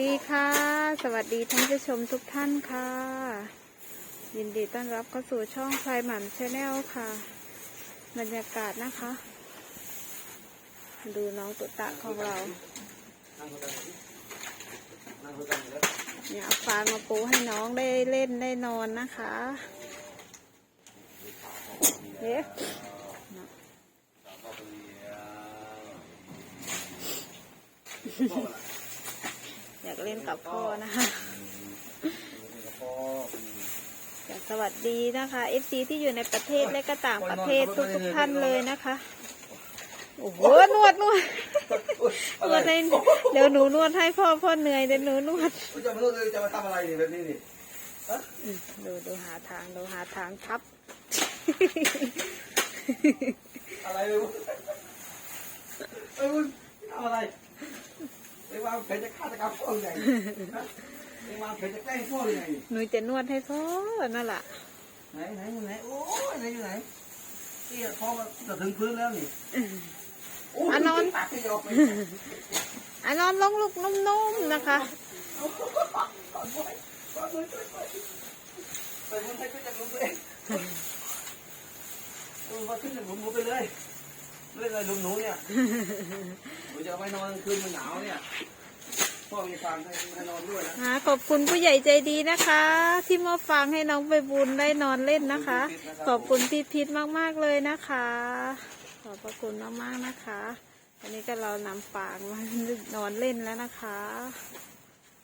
ดีค่ะ สวัสดีท่านผู้ชมทุกท่านค่ะ ยินดีต้อนรับเข้าสู่ช่องพลายหม่ำชาแนลค่ะ บรรยากาศนะคะ ดูน้องตุตะของเราเนี่ยเอาฟางมาปูให้น้องได้เล่นได้นอนนะคะเอ๊ะอยาก เล่นกับพ่อนะคะอยากสวัสดีนะคะ FC ที่อยู่ในประเทศและก็ต่างประเทศทุกทุกๆท่านเลยนะคะ โอ้โหนวดนวดนวดให้เดี๋ยวหนูนวดให้พ่อพ่อเหนื่อยเดี๋ยวหนูนวดจะมาโน่นเลยจะมาทำอะไรนี่แบบนี้นี่ดูดูหาทางดูหาทางทับ อะไรไม่รู้ไอ้คุณทำอะไร ไอ้วางแผนจะฆ่าตะกรรมพ่อยังไงไอ้วางแผนจะแกล้งพ่อยังไงหนูจะนวดให้พ่อนั่นแหละไหนไหนอยู่ไหนโอ้ยไหนอยู่ไหนนี่พ่อมันจะถึงพื้นแล้วนี่โอ้ยปากไม่ยอมไปอันนอนลงลูกนุ่มๆนะคะไปมุนไปขึ้นจากหลุมตัวเองเออมาขึ้นจากหลุมหนูไปเลย เล่นอะไรหลุมหนูเนี่ยหนูจะเอาไปนอนคืนมันหนาวเนี่ยพ่อมีฟางให้ให้นอนด้วยนะอ่าขอบคุณผู้ใหญ่ใจดีนะคะ ที่มาฟังให้น้องไปบุญได้นอนเล่นนะคะ ขอบคุณพี่พิษมากๆเลยนะคะ ขอบพระคุณมากๆนะคะวันนี้ก็เรานำฟางมานอนเล่นแล้วนะคะ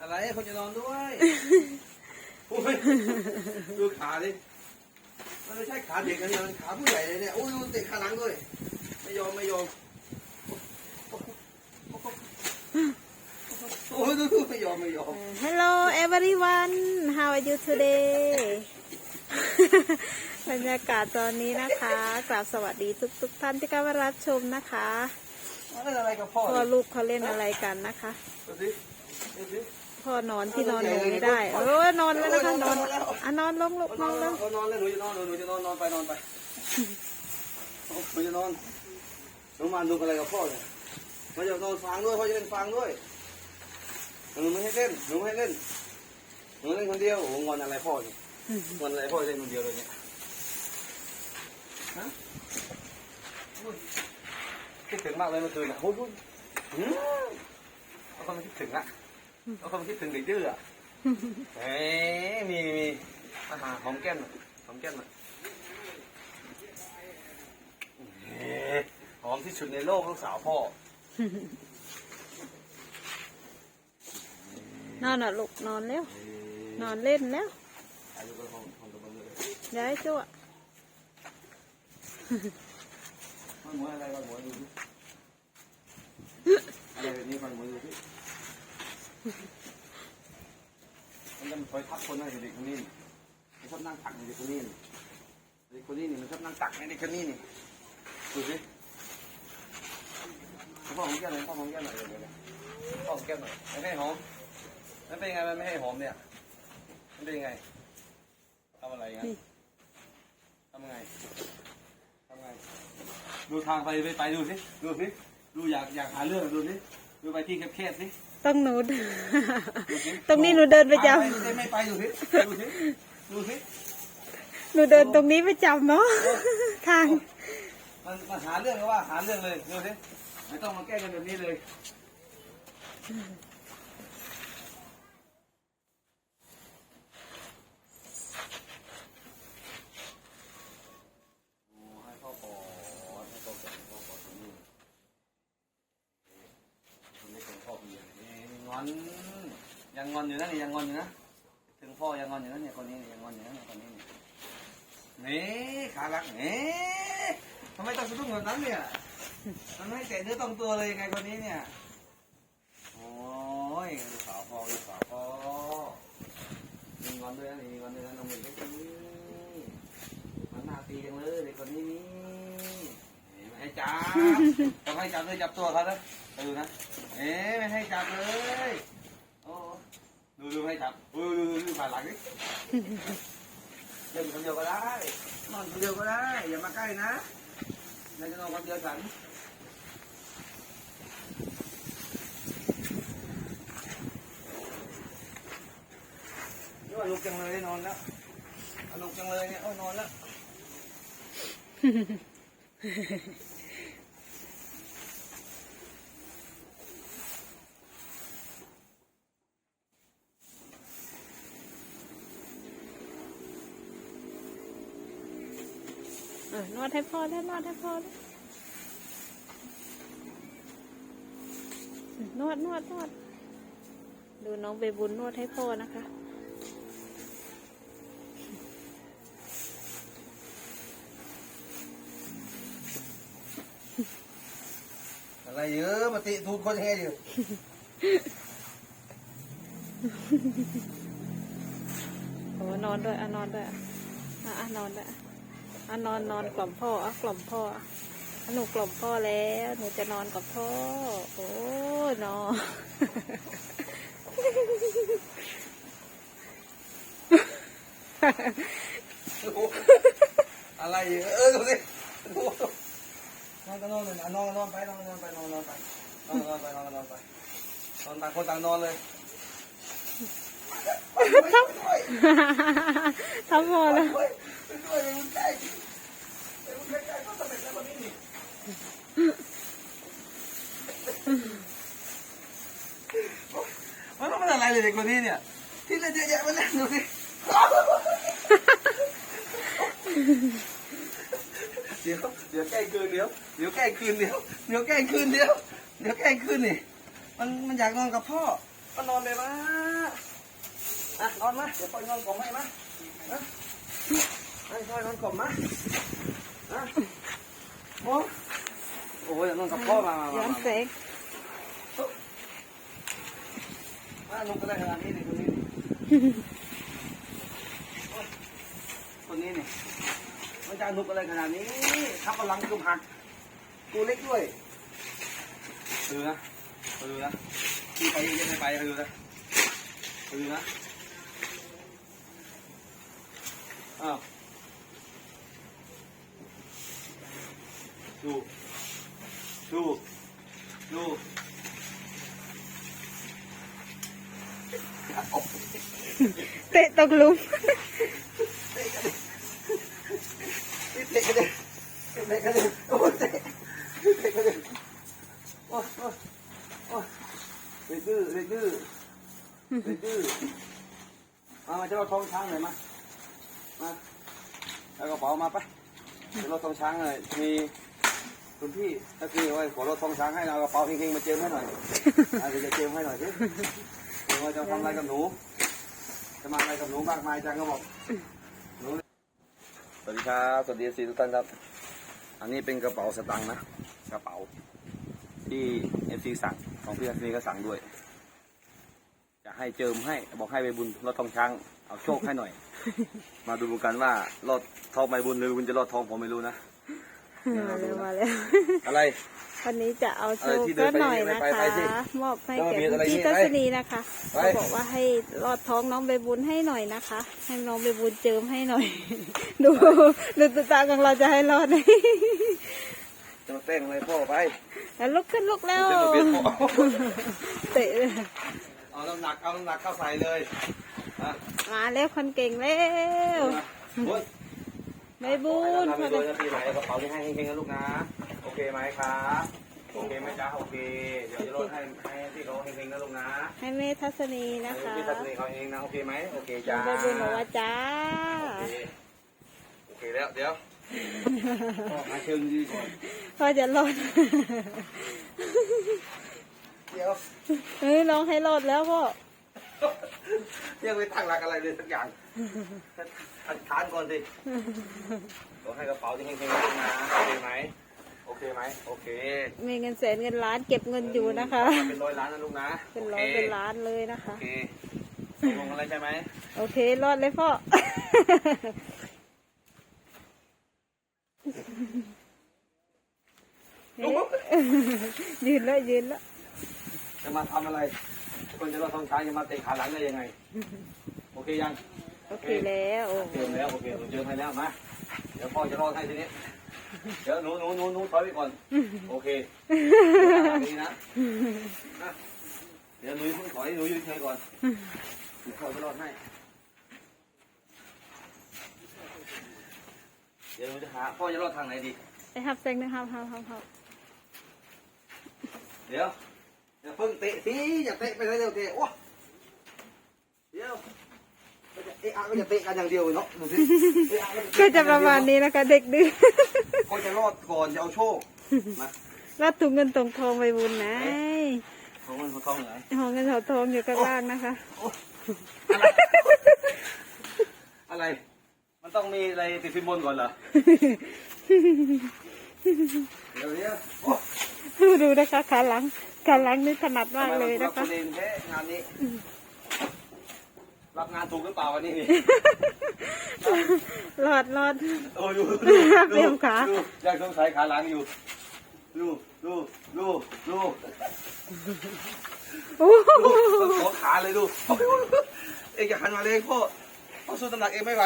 อะไรคนจะนอนด้วยโอ้ยดูขาดิมันไม่ใช่ขาเด็กนะเนี่ยมันขาผู้ใหญ่เลยเนี่ยโอ้ยดูเตะขาหลังด้วยไม่ ยอมไม่ยอมโอ้ยดูดูไม่ยอมไม่ยอม Hello everyone how are you today บรรยากาศตอนนี้นะคะกราบสวัสดีทุกทุกๆท่านที่เข้ามารับชมนะคะเล่นอะไรกับพ่อพ่อลูกเขาเล่นอะไรกันนะคะดูสิดูสิพ่อนอนที่นอนหนูไม่ได้เออนอนแล้วนะคะนอนอะนอนลงลูกนนออนนลงเอานอนเลยหนูจะนอนหนูจะนอนนอนไปนอนไปหนูจะนอน หนูมาดูอะไรกับพ่อเนี่ยมาจะนอนฟังด้วยพ่อจะเล่นฟังด้วยหนูไม่ให้เล่นหนูไม่ให้เล่นหนูเล่นคนเดียวโอ้โหงอนอะไรพ่อเนี่ยงอนอะไรพ่อเล่นคนเดียวเลยเนี่ยฮะอุ้ยคิดถึงมากเลยเมื่อคืนอะโอ้ยอุ้ยหืมเอาคนมาคิดถึงอะเอาคนมาคิดถึงเด็กดื้ออะเอ้ยมีมีอาหารหอมแก้มหน่อยหอมแก้มหน่อยเอ้ย หอมที่สุดในโลกลูกสาวพ่อ นอนอะลูกนอนแล้ว นอนเล่นแล้วอายุก็หอมหอมตะบันเลยย้ายจั่วมันหมวยอะไรมันหมวยดูสิอะไรแบบนี้มันหมวยดูสิมันจะมาคอยทับคนนะเด็กคนนี้นี่มันชอบนั่งตักในเด็กคนนี้นี่เด็กคนนี้นี่มันชอบนั่งตักในเด็กคนนี้นี่ดูสิ พ่อหอมแก้มหน่อยพ่อหอมแก้มหน่อยเดี๋ยวเดี๋ยวเดี๋ยวพ่อหอมแก้มหน่อยไม่ให้หอมมันเป็นยังไงมันไม่ให้หอมเนี่ยมันเป็นยังไงทำอะไรงั้นทำไงทำไง ดูทางไปไปไปดูสิดูสิดูอยากอยากหาเรื่องดูสิดูไปที่แคบๆสิต้องหนูดูสิตรงนี้หนูเดินประจไม่ไม่ไม่ไปดูสิดูสิดูสิำหนูเดินตรงนี้ประจำเนาะทางมันมาหาเรื่องก็ว่าหาเรื่องเลยดูสิ ไม่ต้องมาแก้กันแบบนี้เลย ให้พ่อปอดให้พ่อปอดให้พ่อปอดตรงนี้คนนี้เป็นพ่อเพียงนี่งอน ยังงอนอยู่นะนี่ยังงอนอยู่นะ ถึงพ่อยังงอนอยู่นะเนี่ยคนนี้ยังงอนอยู่นะเนี่ยคนนี้เนี่ยนี่ขาลักนี่ทำไมต้องสะดุ้งแบบนั้นเนี่ย มันไม่แตะเนื้อต้องตัวเลยยังไงคนนี้เนี่ย โอ้ยลูกสาวพ่อลูกสาวพ่อมีงอนด้วยนะมีงอนด้วยนะน้องเด็กนนี้มันหน้าตีจังเลยเด็กคนนี้นี่ไม่ให้จับต้องให้จับเลยจับตัวเขานะไปดูนะ เอ๊ะไม่ให้จับเลยโอ้ดูดูให้จับดูดูดูผ่านหลังนี่เล่นคนเดียวก็ได้นอนคนเดียวก็ได้ อย่ามาใกล้นะเราจะนอนคนเดียวฉัน สนุกจังเลยนอนแล้วสนุกจังเลยเนี่ยโอ้นอนแล้วเอนวดให้พ่อได้นวดให้พ่อได้นวดนวดนวด ดูน้องใบบุญนวดให้พ่อนะคะ อะไรเยอะมาติทูนคนเฮอยู่โอ้นอนด้วยอะนอนด้วยอะอะอะนอนด้วยอะอะนอนนอนกล่อมพ่ออะกล่อมพ่ออะอะหนูกล่อมพ่อแล้วหนูจะนอนกับพ่อ โอ้ยนอนอะไรเยอะเออดูสิดู นอนก็นอนเลยอะนอนก็นอนไปนอนก็นอนไปนอนก็นอนไปนอนนอนไปนอนก็นอนไปนอนต่างคนต่างนอนเลยทำทำพอแล้วเฮ้ยไปด้วยไปใกล้ไปใกล้ๆก็สำเล้ววันนี้นี่มันต้องเป็นอะไรเลยเด็กคนนี้เนี่ย ที่เล่นเยอะแยะมาเล่นดูสิเดี๋ยวเดี๋ยวแกล้ง คืนเดี๋ยวเดี๋ยวแกล้งคืนเดี๋ยวเดี๋ยวแกล้งคืนเดี๋ยวเดี๋ยวแกล้งคืนนี่มันมันอยากนอนกับพ่อก็นอนไปมาอะนอนมาเดี๋ยวพ่อนอนกล่อมให้มานะให้พ่อนอนกล่อมมาอะโอ้โอ้ยนอนกับพ่อมามาย้มาอนมาแสงอะนอนกันได้ขนาดนี้นี่คนนี้นี่โอ๊ยคนนี้นี่ มันจะนุกอะไรขนาดนี้ทับพลังกุมหัก ตัวเล็กด้วยดูนะดูนะที่ไปยังไม่ไปดูนะดูนะอ้าวดูดูดูเตะตกหลุม เตะกันเลยเตะกันเลยโอ้ยเตะเตะกันเลยโอ้ยโอ้ยโอ้เด็กดื้อเด็กดื้อเด็กดื้อมามาจะเราทองช้างหน่อยมามาเอากระเป๋ามาไปจะรถทองช้างหน่อยมีคุณพี่ถ้าคือว่าขอรถทองช้างให้เอากระเป๋าเฮงๆมาเจิมให้หน่อยอาจจะเจิมให้หน่อยสิเดี๋ยวว่าจะทำอะไรกับหนูจะมาอะไรกับหนูมากมายจังก็บอก สวัสดีครับ สวัสดีสีทุกท่านครับ อันนี้เป็นกระเป๋าสตังค์นะ กระเป๋า ที่เอฟซีสั่งของพี่เอฟซีก็สั่งด้วย จะให้เจิมให้บอกให้ไปบุญรอดทองช้าง เอาโชคให้หน่อย มาดูกันว่ารอดทองไปบุญหรือบุญจะรอดทองผมไม่รู้นะเดี๋ยวเรา มาดูแล้วนะมาแล้ว อะไร วันนี้จะเอาโชอะไรว์ที่เดิก็นไปหน่อยไปนะไปคะไปสิมอบให้แล้วแก่มีอะไรพี่นี่ทัไปศนีนะคะไปเขาบอกว่าให้รอดท้องน้องใบบุญให้หน่อยนะคะ ให้น้องใบบุญเจิมให้หน่อย ดูดูตัวตาของเราจะให้รอดไหมจะมาแต่งอะไรพ่อไปแล้วลุกขึ้นลุกแล้วเดี๋ยวจะเปลี่ยนพ่อเตะเลยเอาน้ำหนักเอาน้ำหนักเข้าใส่เลยอะมาแล้วคนเก่งแล้วโอ๊ย ใบบุญทำไปโดยจะปีไหนกระเป๋าที่ให้เฮงๆนะลูกนะ โอเคไหมครับ โอเคไหมจ๊ะโอเค เดี๋ยวจะลดให้ให้ที่เขาเฮงๆนะลูกนะให้แม่ทัศนีนะคะพี่ทัศนีเขาเองนะโอเคไหมโอเคน้อจ้างใบบุญบอกว่าจ้า โอเคโอเคแล้วเดี๋ยวพ่อหาเชิงดีก่อนพ่อจะรอดเดี๋ยวเฮ้ยน้องให้รอดแล้วพ่อ ยังไม่ตั้งหลักอะไรเลยสักอย่างอธิษฐานก่อนสิขอให้กระเป๋าที่เฮงๆนะลูกนะโอเคไหมโอเคไหมโอเค มีเงินแสนเงินล้านเก็บเงินอยู่นะคะ เป็นร้อยล้านนะลูกนะเป็นร้อยเป็นล้านเลยนะโอคะเคตกลงอะไรใช่ไหมโอเค รอดเลยพ่อ ยืนแล้วยืนแล้วจะมาทำอะไร นจะรอดท้องช้างจะมาเตะขาหลังได้ยังไง โอเคยัง โอเคแล้วโอเคแล้วโอเคผมเจอใครแล้วมา เดี๋ยวพ่อจะรอดให้ทีนี้ เดี๋ยวหนูหนูหนูหนูถอยไปก่อน โอเคแบบนี้นะเดี๋ยวหนูเพิ่งถอยหนูยืนเฉยก่อนพ่อจะรอดให้ เดี๋ยวหนูจะหาพ่อจะรอดทางไหนดี ไปครับเซ็งนะครับครับครับครับเดี๋ยว อย่าเพิ่งเตะทีอย่าเตะไปเลยเดี๋ยวเตะโอ้เดี๋ยวก็จะเอะอะก็จะเตะกันอย่างเดียวเนาะดูสิเอออก็จะประมาณนี้นะคะ เด็กดื้อเขาจะรอดก่อนจะเอาโชคมารับถุงเงินตรงทองไปบุญนะของมันเขาท้องไหนหอเงินหอทองอยู่ข้างล่างนะคะ อะไร มันต้องมีอะไรติดสินบนก่อนเหรอเดี๋ยวเดี๋ยวโอ้ดูนะคะขาหลัง ขาหลังนี่ถนัดมากเลยทำไมนะรับคะประเด็นแค่งานนี้ รับงานถูกหรือเปล่าวันนี้นี่ รอดรอด โอ้ยดูเตรียมขา ดูยังสงสัยขาหลังอยู่ ดูดูดูดูโอ้ดูต้องขอขาเลยดูโอ้ยเองจะหันมาเลยพ่อพ่อสู้น้ำหนักเองไม่ไหว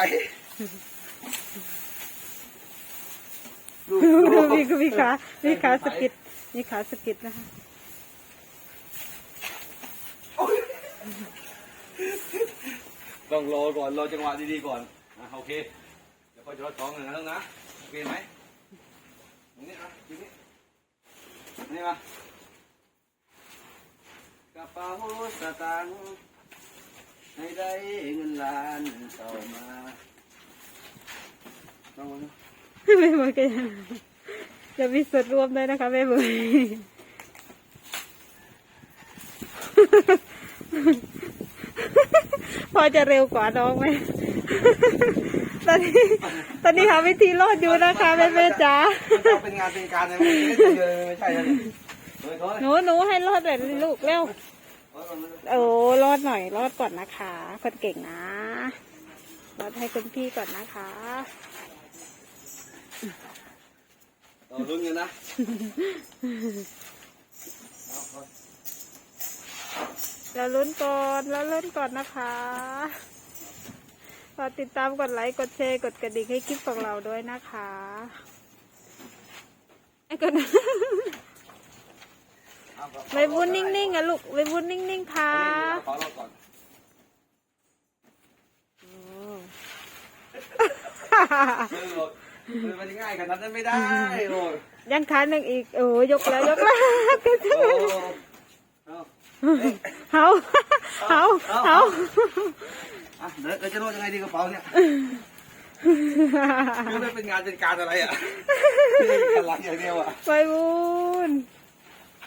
ดูดูมีมีขามีขาสะกิดมีขาสะกิดนะคะ โอ้ย ต้องรอก่อนรอจังหวะดีๆก่อนอะโอเค เดี๋ยวพ่อจะรดท้องหนึ่งนะลูกนะ โอเคไหมตรงนี้นะตรงนี้นี่มากระเป๋าสตางค์ให้ได้เงินล้านต่อมาต้องมานะแม่บุญก็ยังจะมีส่วนร่วมด้วยนะคะแม่บุญ พอจะเร็วกว่าน้องไหม ตอนนี้ตอนนี้หาวิธีรอดอยู่นะคะแม่แม่จ๋ามันต้องเป็นงานเป็นการนะไม่ใช่เลยไม่ใช่เลยเฮ้ยเฮ้ยหนูหนูให้รอดเลยลูกเร็วเฮ้ยโอ้รอดหน่อยรอดก่อนนะคะคนเก่งนะรอดให้คุณพี่ก่อนนะคะเราลุ้นกันนะ เราลุ้นก่อนเราลุ้นก่อนนะคะฝากติดตามกดไลค์กดแชร์กดกระดิ่งให้คลิปของเราด้วยนะคะไอ้กดไปบุญนิ่งๆอะลูกไปบุญนิ่งๆค่ะขอเราก่อนคือโหลดคือมันง่ายขนาดนั้นไม่ได้โหลดยังขาหนึ่งอีกโอ้ยกแล้วยกแล้วโอ้ เอาเฮาเฮาเฮาอะเดี๋ยวเดี๋ยวจะโหลดยังไงดีกระเป๋าเนี่ยไม่ได้เป็นงานเป็นการอะไรอะกำลังอย่างเดียวอะไปบุญ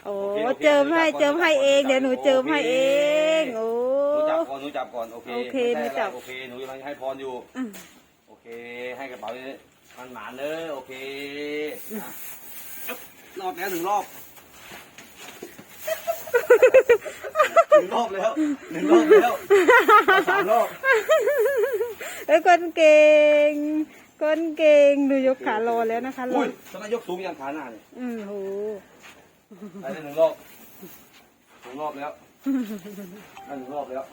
โอ้โอเคโอเคเจิมให้หนูจับก่อนเจิมให้เองหนูจับเดี๋ยวหนูเจิมให้เองโอ้หนูจับก่อนหนูจับก่อนโอเคโอเคไม่ใช่หนูจับอะไรโอเคหนูกำลังให้พรอยู่อืมโอเค ให้กระเป๋านี้มันหมานเด้อโอเคอะรอบแล้วหนึ่งรอบ หนึ่งรอบแล้วหนึ่งรอบแล้วเอาสามรอบเอ้ยคนเก่ง คนเก่งดูยกขารอแล้วนะคะลูอุ้ยกทำไมยกสูงอย่างขาหน้าเนี่ยอืมโหได้หนึ่งรอบหนึ่งรอบแล้วได้หนึ่งรอบแล้ว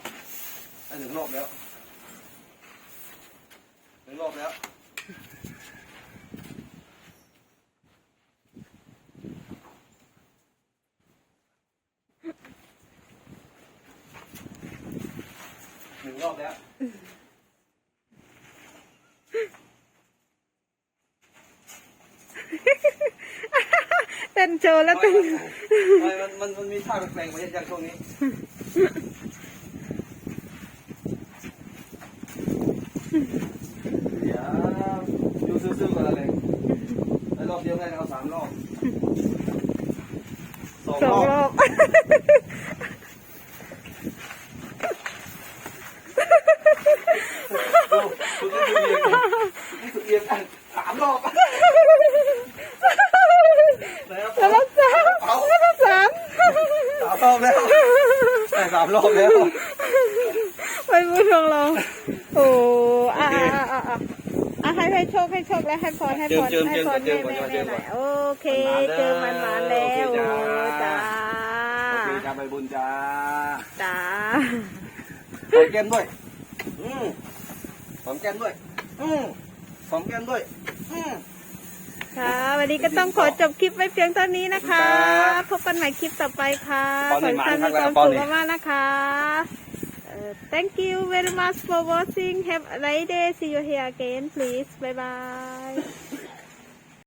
ได้หนึ่งรอบแล้วหนึ่งรอบแล้ว รอบแล้วเต้นโชว์แล้วเต้นมันมันมันมันมีท่าแปลงๆมาเยอะจังช่วงนี้เดี๋ยวดูซื่อๆก่อนอะไรไอ้รอบเดียวไงเอาสามรอบสองสรองอบ รอบดูคุณจะดูเอียงกันสามรอบแล้วสามแล้วสามสามรอบแล้วสามรอบแล้วไปบุญของเราโอ้อะโอเคอะอะอะอะให้ให้โชคให้โชคและให้พรให้พรให้พรเจิแม่แม่แม่มหน่อยโอเคเจอมันมาแล้วจ้าจ้าโอเคจ้าไปบุญจ้าจ้าหอมแก้มด้วย อมแก้มด้วย อืมหอมแก้มด้วย อืม ค่ะ วันนี้ก็ต้องขอจบคลิปไว้เพียงเท่านี้นะคะ ครับพบกันใหม่คลิปต่อไปค่ะปอขหนึ่องให้หมาท่านนมีครั้คงแรวากมสุขปอหนึ่งมากๆนะคะเอ่อ thank you very much for watching have a nice day see you here again please bye bye